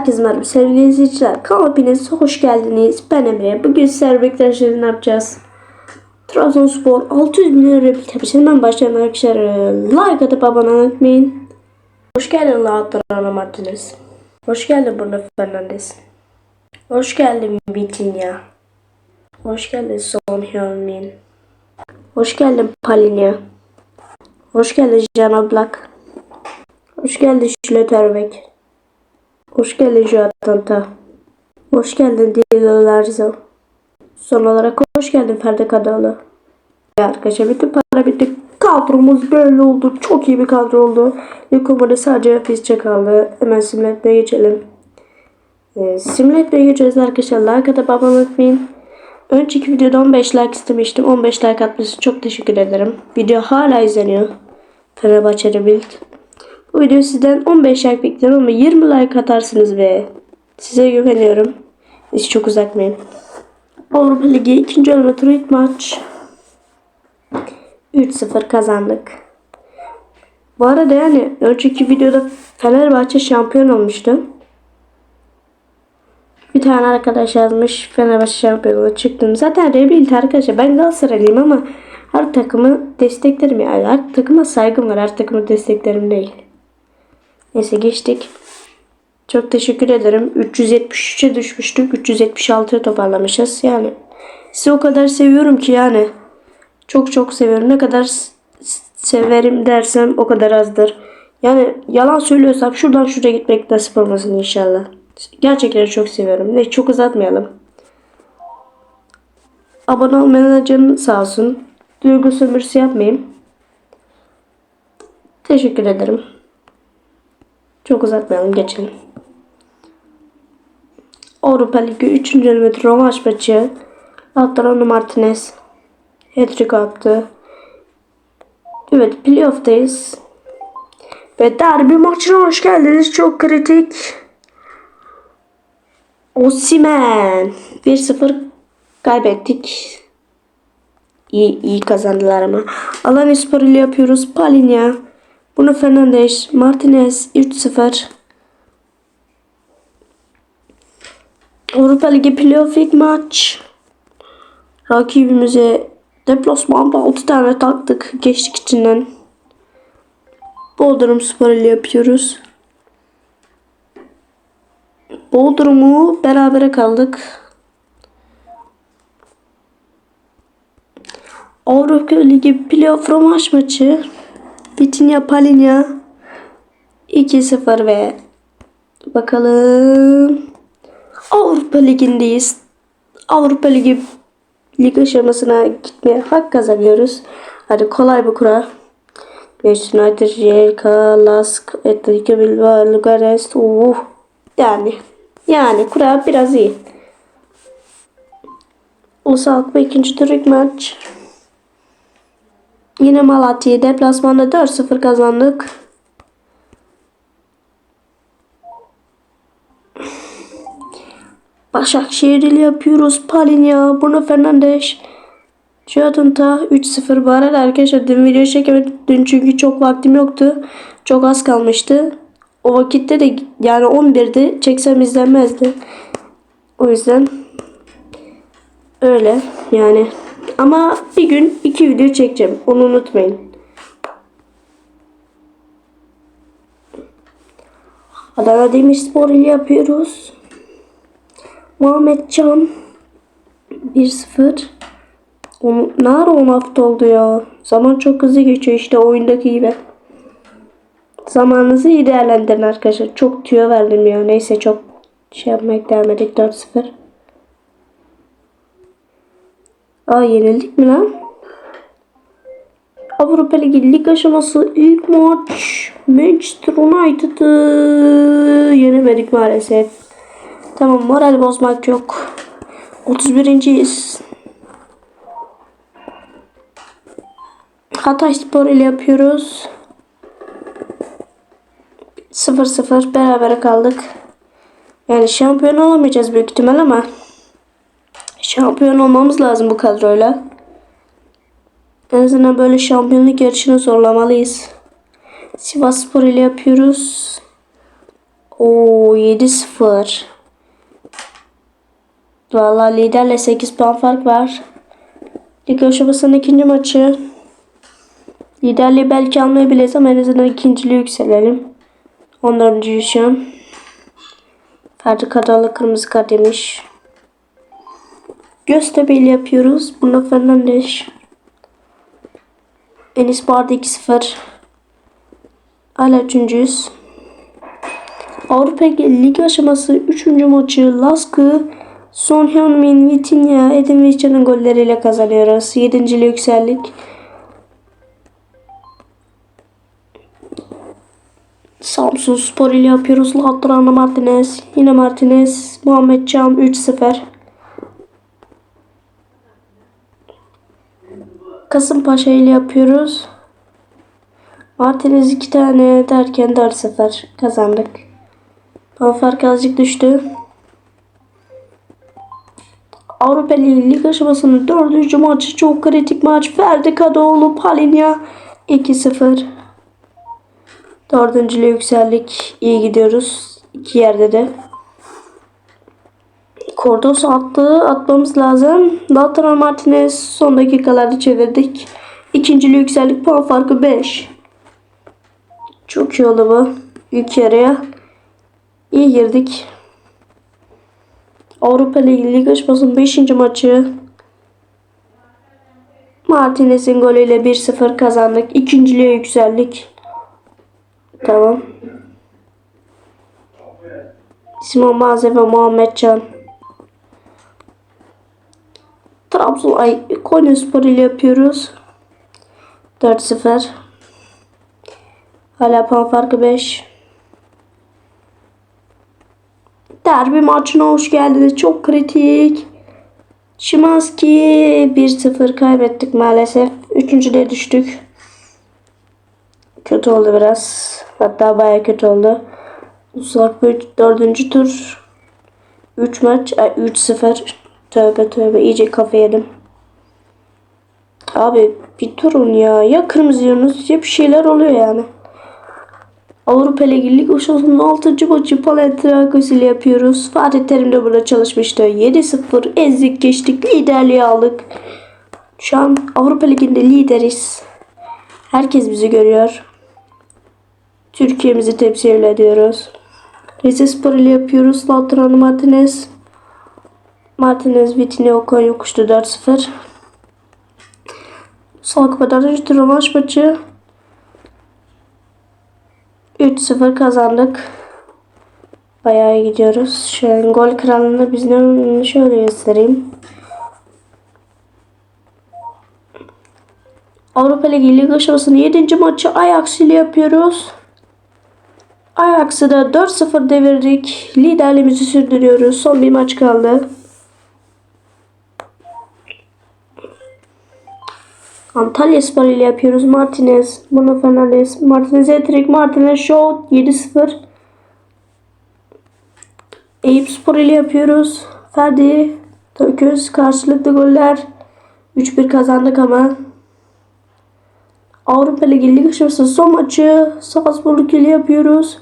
Herkese merhaba sevgili izleyiciler. Kanal hepiniz hoş geldiniz. Ben Emre. Bugün sizlerle birlikte ne yapacağız? Trabzonspor 600 milyon replik yapacağız. Hemen başlayalım arkadaşlar. Like atıp abone olmayı. Hoş geldin Lautaro Martinez. Hoş geldin Bruno Fernandes. Hoş geldin Vitinha. Hoş geldin Son Heung-min. Hoş geldin Palinha. Hoş geldin Jan Oblak. Hoş geldin Schlotterbeck. Hoş geldin Joatanta. Hoş geldin Diego Larzo. Son olarak hoş geldin Ferdi. Ve Arkadaşlar bütün para bitti. Kadromuz böyle oldu. Çok iyi bir kadro oldu. Yukumada sadece Fizce kaldı. Hemen simülatmaya geçelim. Ee, simülatmaya geçeceğiz arkadaşlar. Like atıp abone unutmayın. Önceki videoda 15 like istemiştim. 15 like atması çok teşekkür ederim. Video hala izleniyor. Fenerbahçe Build. Bu video sizden 15 like bekliyorum ama 20 like atarsınız be. Size güveniyorum. Hiç çok uzatmayın. Avrupa Ligi 2. eleme turu ilk maç. 3-0 kazandık. Bu arada yani önceki videoda Fenerbahçe şampiyon olmuştu. Bir tane arkadaş yazmış Fenerbahçe şampiyonluğu çıktım. Zaten rebuild arkadaşlar ben Galatasaraylıyım ama her takımı desteklerim yani. Her takıma saygım var. Her takımı desteklerim değil. Neyse geçtik. Çok teşekkür ederim. 373'e düşmüştük. 376'ya toparlamışız. Yani sizi o kadar seviyorum ki yani. Çok çok seviyorum. Ne kadar severim dersem o kadar azdır. Yani yalan söylüyorsam şuradan şuraya gitmek nasip olmasın inşallah. Gerçekten çok seviyorum. Ne çok uzatmayalım. Abone olmayan canın sağ olsun. Duygu sömürüsü yapmayayım. Teşekkür ederim. Çok uzatmayalım geçelim. Avrupa Ligi 3. eleme rövanş maçı. Lautaro Martinez hat-trick attı. Evet playoff'tayız. Ve derbi maçına hoş geldiniz. Çok kritik. Osimen 1-0 kaybettik. İyi, iyi kazandılar ama. Spor ile yapıyoruz. Palinha. Bruno Fernandes. Martinez 3-0. Avrupa Ligi playoff ilk maç. Rakibimize deplasmanda 6 tane taktık. Geçtik içinden. Bodrum Spor ile yapıyoruz. Bodrum'u berabere kaldık. Avrupa Ligi playoff rövanş maçı. Vitinha Palinha 2-0 ve bakalım Avrupa Ligi'ndeyiz. Avrupa Ligi lig aşamasına gitmeye hak kazanıyoruz. Hadi kolay bir kura. Manchester United, JK, Lask, Atletico Bilbao, Lugares, uh. Yani, yani kura biraz iyi. Ulusal Kupa ikinci tur maç. Yine Malatya'yı deplasmanda 4-0 kazandık. Başakşehir ile yapıyoruz. Palinha, Bruno Fernandes. Jotunta 3-0 bu arada arkadaşlar dün video çekemedim dün çünkü çok vaktim yoktu. Çok az kalmıştı. O vakitte de yani 11'de çeksem izlenmezdi. O yüzden öyle yani. Ama bir gün iki video çekeceğim. Onu unutmayın. Adana Demirspor ile yapıyoruz. Muhammed Can 1-0. On, ne ara 10 hafta oldu ya. Zaman çok hızlı geçiyor işte oyundaki gibi. Zamanınızı iyi değerlendirin arkadaşlar. Çok tüyo verdim ya. Neyse çok şey yapmaya devam edelim 4-0. Aa yenildik mi lan? Avrupa Ligi lig aşaması ilk maç Manchester United'ı yenemedik maalesef. Tamam moral bozmak yok. 31.yiz. Hatay Spor ile yapıyoruz. 0-0 beraber kaldık. Yani şampiyon olamayacağız büyük ihtimal ama şampiyon olmamız lazım bu kadroyla. En azından böyle şampiyonluk yarışını zorlamalıyız. Sivas Spor ile yapıyoruz. Oo 7-0. Valla liderle 8 puan fark var. Lig aşamasının ikinci maçı. Liderliği belki almayabiliriz ama en azından ikinciliği yükselelim. 14. şu an. Ferdi Kadalı kırmızı kart yemiş. Göztepe'yle yapıyoruz. Bruno Fernandes. Enis Bardi 2-0. Hala üçüncüyüz. Avrupa Lig aşaması 3. maçı Lask'ı Son Heung-min, Vitinha, Edin Visca'nın golleriyle kazanıyoruz. 7. yükseldik. Samsun Spor ile yapıyoruz. Lautaro Martinez, yine Martinez, Muhammed Can 3-0. Kasımpaşa ile yapıyoruz. Martinez 2 tane derken 4-0 kazandık. Puan farkı azıcık düştü. Avrupa Ligi lig aşamasının dördüncü maçı çok kritik maç. Ferdi Kadıoğlu Palinya 2-0. Dördüncüle yükseldik. İyi gidiyoruz. İki yerde de. Kordos attı. Atmamız lazım. Lautaro Martinez son dakikalarda çevirdik. İkinciliğe yükseldik. Puan farkı 5. Çok iyi oldu bu. İlk yarıya. İyi girdik. Avrupa Ligi Lig Aşması'nın 5. maçı. Martinez'in golüyle 1-0 kazandık. İkinciliğe yükseldik. Tamam. Simon Maze ve Muhammed Can. Trabzon ay Konyaspor ile yapıyoruz. 4-0. Hala puan farkı 5. Derbi maçına hoş geldiniz. Çok kritik. Şimanski 1-0 kaybettik maalesef. Üçüncüde düştük. Kötü oldu biraz. Hatta baya kötü oldu. Uzak bir tur. 3 maç. 3-0. Tövbe tövbe iyice kafa yedim. Abi bir durun ya. Ya kırmızı yiyorsunuz ya bir şeyler oluyor yani. Avrupa Ligi Lig Aşaması'nın 6. maçı Panathinaikos ile yapıyoruz. Fatih Terim de burada çalışmıştı. 7-0 ezdik geçtik. Liderliği aldık. Şu an Avrupa Ligi'nde lideriz. Herkes bizi görüyor. Türkiye'mizi temsil ediyoruz. Rize Spor ile yapıyoruz. Lautaro Martinez. Martinez Vitinha Okan yokuştu 4-0. Sol kupadan rövanş maçı. 3-0 kazandık. Bayağı iyi gidiyoruz. Şu an gol kralını biz ne şöyle göstereyim. Avrupa Ligi Lig aşamasının 7. maçı Ajax ile yapıyoruz. Ajax'ı da 4-0 devirdik. Liderliğimizi sürdürüyoruz. Son bir maç kaldı. Antalya Spor ile yapıyoruz. Martinez, Bruno Fernandes, Martinez Etrik, Martinez Show 7-0. Eyüp Spor ile yapıyoruz. Ferdi, Tököz karşılıklı goller. 3-1 kazandık ama. Avrupa Ligi Lig aşaması son maçı Salzburg ile yapıyoruz.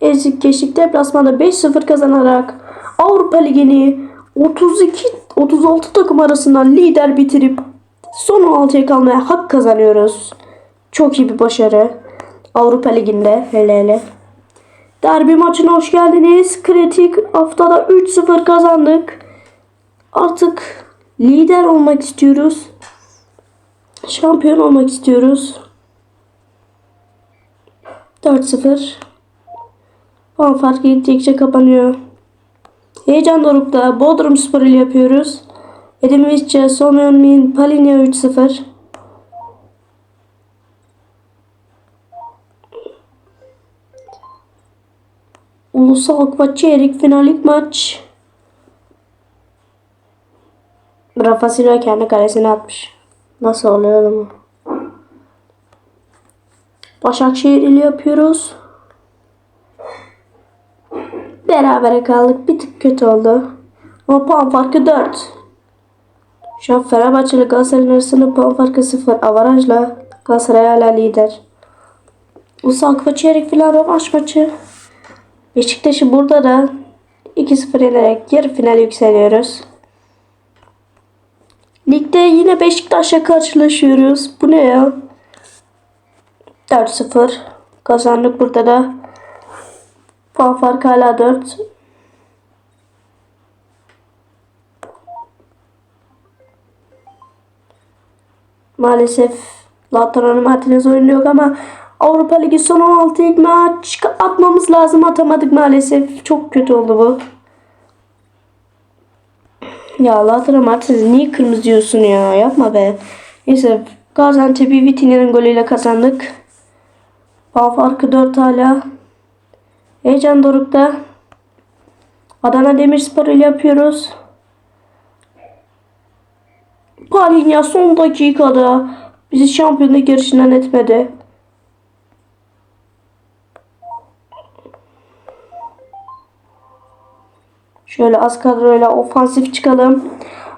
Ezik geçtik deplasmanda 5-0 kazanarak Avrupa Ligi'ni 32 36 takım arasından lider bitirip son 16'ya kalmaya hak kazanıyoruz. Çok iyi bir başarı. Avrupa Ligi'nde hele hele. Derbi maçına hoş geldiniz. Kritik haftada 3-0 kazandık. Artık lider olmak istiyoruz. Şampiyon olmak istiyoruz. 4-0. Puan farkı gittikçe kapanıyor. Heyecan dorukta Bodrum Spor ile yapıyoruz. Edim Visca, Son Min, Palinya 3-0. Ulusal Kupa çeyrek finalik maç. Rafa Silva kendi kalesine atmış. Nasıl oluyor mu? Başakşehir ile yapıyoruz. Berabere kaldık. Bir tık kötü oldu. Ama puan farkı 4. Şu an Fenerbahçe ile Galatasaray arasında puan farkı 0. Avarajla Galatasaray hala lider. Ulusal Kupa çeyrek final rövanş maçı. Beşiktaş'ı burada da 2-0 yenerek yarı final yükseliyoruz. Ligde yine Beşiktaş'la karşılaşıyoruz. Bu ne ya? 4-0 kazandık burada da. Puan farkı hala 4. Maalesef Lautaro Martinez oyunu yok ama Avrupa Ligi son 16 ilk maç atmamız lazım. Atamadık maalesef. Çok kötü oldu bu. Ya Lautaro Martinez niye kırmızı diyorsun ya? Yapma be. Neyse Gaziantep'i Vitinha'nın golüyle kazandık. Puan farkı 4 hala. Heyecan dorukta. Adana Demirspor ile yapıyoruz. Palinya son dakikada bizi şampiyonluk yarışından etmedi. Şöyle az kadroyla ofansif çıkalım.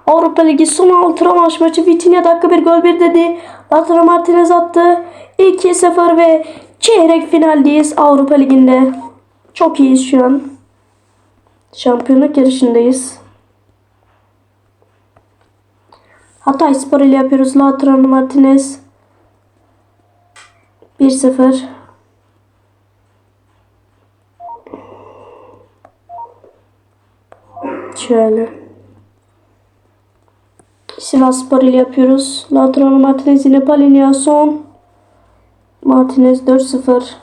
Avrupa Ligi son 6 rövanş maçı Vitinha dakika bir gol bir dedi. Lautaro Martinez attı. 2-0 ve çeyrek finaldeyiz Avrupa Ligi'nde. Çok iyiyiz şu an. Şampiyonluk yarışındayız. Hatay Spor ile yapıyoruz. Lautaro Martinez. 1-0. Şöyle. Sivas Spor ile yapıyoruz. Lautaro Martinez yine Palinia son. Martinez 4-0.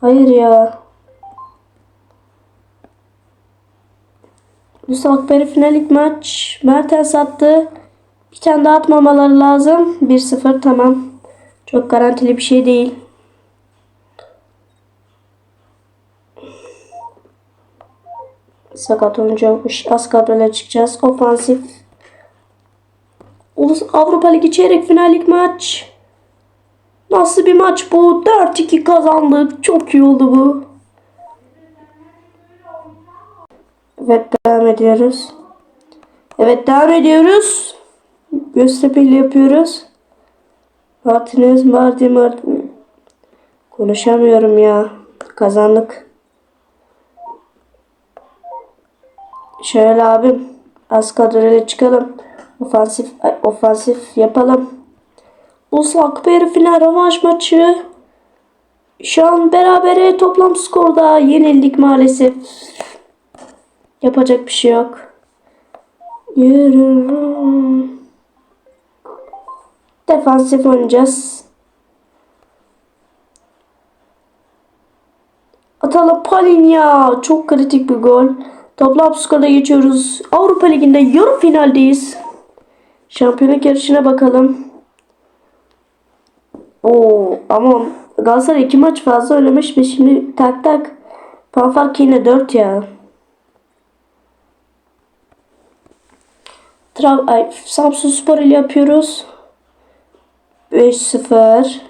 Hayır ya. Mustafa Akber'i finalik maç. Mertens attı. Bir tane daha atmamaları lazım. 1-0 tamam. Çok garantili bir şey değil. Sakat olunca az kadroyla çıkacağız. Ofansif. Ulus Avrupa Ligi çeyrek finalik maç. Nasıl bir maç bu? 4-2 kazandık. Çok iyi oldu bu. Evet devam ediyoruz. Evet devam ediyoruz. Göztepe ile yapıyoruz. Martinez, Martin, Martin. Konuşamıyorum ya. Kazandık. Şöyle abim. Az kadroyla çıkalım. Ofansif, ofansif yapalım. Ulusal Akberi final rövanş maçı. Şu an berabere toplam skorda yenildik maalesef. Yapacak bir şey yok. Yürürüm. Defansif oynayacağız. Atalım Palinya. Çok kritik bir gol. Toplam skorda geçiyoruz. Avrupa Ligi'nde yarı finaldeyiz. Şampiyonluk yarışına bakalım. Oo, ama Galatasaray iki maç fazla oynamış ve şimdi tak tak. Puan farkı yine 4 ya. Tra ay, Samsun Spor ile yapıyoruz. 5-0.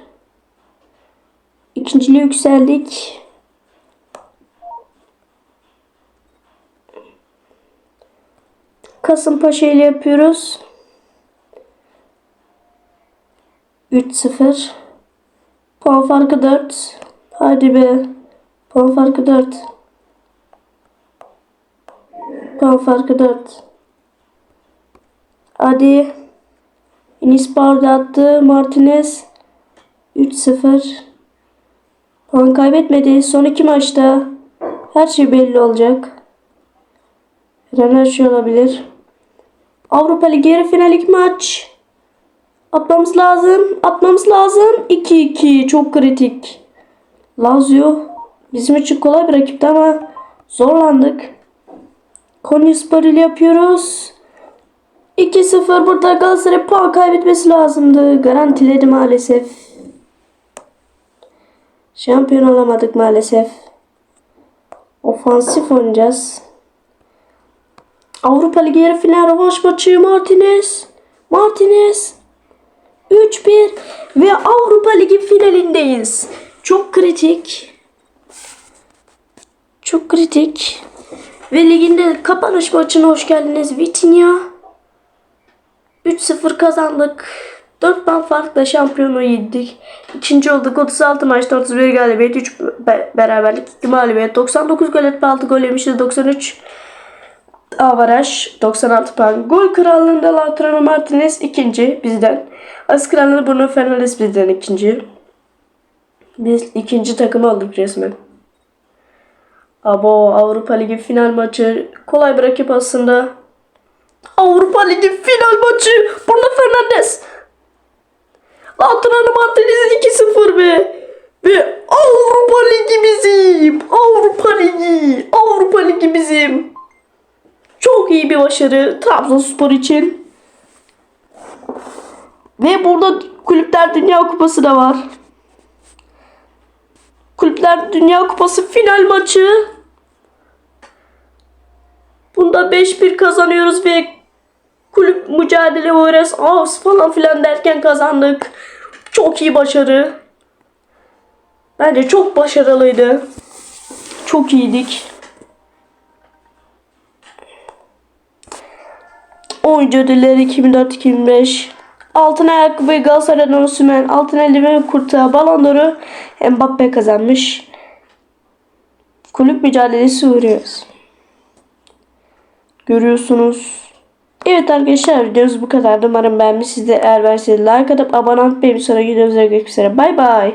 İkinciliğe yükseldik. Kasımpaşa ile yapıyoruz. 3-0. Puan farkı 4. Hadi be. Puan farkı 4. Puan farkı 4. Hadi. Enis Barda attı. Martinez 3-0. Puan kaybetmedi. Son iki maçta her şey belli olacak. Her şey olabilir. Avrupa Ligi yarı finalik maç. Atmamız lazım. Atmamız lazım. 2-2. Çok kritik. Lazio bizim için kolay bir rakipti ama zorlandık. Konyaspor ile yapıyoruz. 2-0 burada Galatasaray puan kaybetmesi lazımdı. Garantiledi maalesef. Şampiyon olamadık maalesef. Ofansif oynayacağız. Avrupa Ligi yarı final rövanş maçı Martinez. Martinez. 3-1 ve Avrupa Ligi finalindeyiz. Çok kritik. Çok kritik. Ve liginde kapanış maçına hoş geldiniz. Vitinha 3-0 kazandık. 4 puan farkla şampiyonu yedik. İkinci olduk. 36 maçta 31 galibiyet, 3 be- beraberlik, 2 mağlubiyet. 99 gol etme 6 gol yemişiz. 93 avaraj 96 puan. Gol krallığında Lautaro Martinez ikinci bizden. Asist krallığında Bruno Fernandes bizden ikinci. Biz ikinci takım olduk resmen. Abo Avrupa Ligi final maçı kolay bir rakip aslında. Avrupa Ligi final maçı Bruno Fernandes. Lautaro Martinez'in 2-0 be. Ve Avrupa Ligi bizim. Avrupa Ligi. Avrupa Ligi bizim. Çok iyi bir başarı Trabzonspor için. Ve burada Kulüpler Dünya Kupası da var. Kulüpler Dünya Kupası final maçı. Bunda 5-1 kazanıyoruz ve kulüp mücadele uğras az falan filan derken kazandık. Çok iyi başarı. Bence çok başarılıydı. Çok iyiydik. Oyuncu ödülleri 2004-2005. Altın ayakkabı Galatasaray'dan Osimhen, altın eldiven kurtağı Ballon d'Or'u Mbappe kazanmış. Kulüp mücadelesi uğruyoruz. Görüyorsunuz. Evet arkadaşlar videomuz bu kadar. Umarım beğenmişsinizdir. Eğer beğendiyseniz like atıp abone olmayı unutmayın. Bir sonraki videomuzda görüşmek üzere. Bay bay.